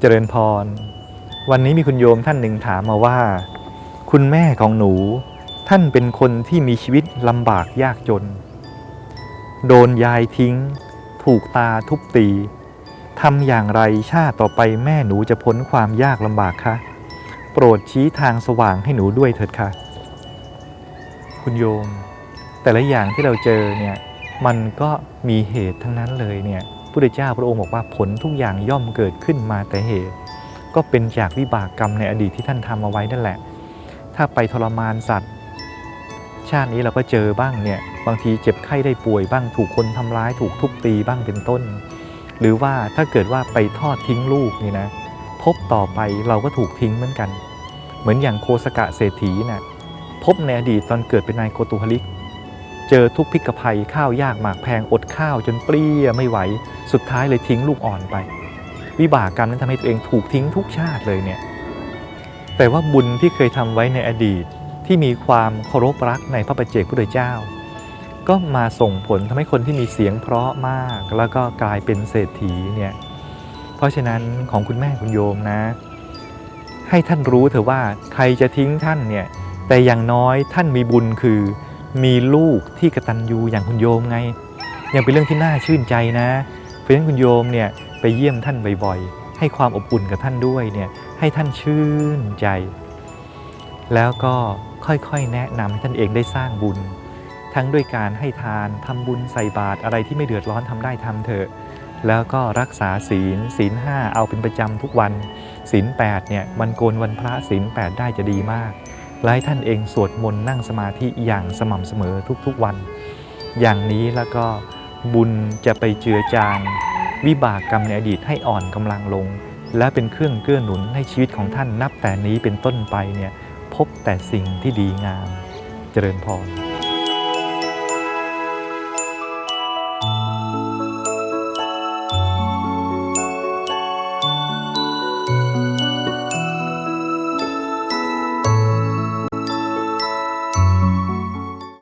เจริญพร วันนี้มีคุณโยมท่านหนึ่งถามมาว่า คุณแม่ของหนูท่านเป็นคนที่มีชีวิตลำบากยากจน โดนยายทิ้ง ถูกตาทุบตีทำอย่างไรชาติต่อไปแม่หนูจะพ้นความยากลำบากคะโปรดชี้ทางสว่างให้หนูด้วยเถิดค่ะ คุณโยม แต่ละอย่างที่เราเจอเนี่ยมันก็มีเหตุทั้งนั้นเลยเนี่ย พุทธเจ้าพระองค์บอกว่าผลทุกอย่างย่อมเกิดขึ้นมาแต่เหตุ ก็เป็นจากวิบากกรรมในอดีตที่ท่านทำเอาไว้นั่นแหละ ถ้าไปทรมานสัตว์ ชาตินี้เราก็เจอบ้างเนี่ยบางทีเจ็บไข้ได้ป่วยบ้างถูกคนทำร้ายถูกทุบตีบ้างเป็นต้น หรือว่าถ้าเกิดว่าไปทอดทิ้งลูกนี่นะพบต่อไปเราก็ถูกทิ้งเหมือนกัน เหมือนอย่างโคสกะเศรษฐีนะ่ะพบในอดีตตอนเกิดเป็นนายโกตุฮลิก เจอทุกพิกภัยข้าวยากหมากแพงอดข้าวจนเปรี้ยไม่ไหว สุดท้ายเลยทิ้งลูกอ่อนไป วิบากกรรมนั้นทำให้ตัวเองถูกทิ้งทุกชาติเลยเนี่ยแต่ว่าบุญที่เคยทำไว้ในอดีตที่มีความเคารพรักในพระประเจกพุทธเจ้า ก็มาส่งผลทำให้คนที่มีเสียงเพราะมากแล้วก็กลายเป็นเศรษฐีเนี่ยเพราะฉะนั้นของคุณแม่คุณโยมนะ ให้ท่านรู้เถอะว่าใครจะทิ้งท่านเนี่ยแต่อย่างน้อยท่านมีบุญคือ มีลูกที่กระตัญญูอย่างคุณโยมไง ยังเป็นเรื่องที่น่าชื่นใจนะ เพราะฉะนั้นคุณโยมเนี่ยไปเยี่ยมท่านบ่อยๆ ให้ความอบอุ่นกับท่านด้วยเนี่ยให้ท่านชื่นใจ แล้วก็ค่อยๆแนะนำให้ท่านเองได้สร้างบุญ ทั้งด้วยการให้ทานทำบุญใส่บาตรอะไรที่ไม่เดือดร้อนทำได้ทำเถอะ แล้วก็รักษาศีลศีลห้าเอาเป็นประจำทุกวันศีลแปดเนี่ยวันโกนวันพระศีลแปดได้จะดีมาก และให้ท่านเองสวดมนต์นั่งสมาธิอย่างสม่ำเสมอทุกๆวัน อย่างนี้แล้วก็บุญจะไปเจือจางวิบากกรรมในอดีตให้อ่อนกำลังลง และเป็นเครื่องเกื้อหนุนให้ชีวิตของท่านนับแต่นี้เป็นต้นไปเนี่ยพบแต่สิ่งที่ดีงาม เจริญพร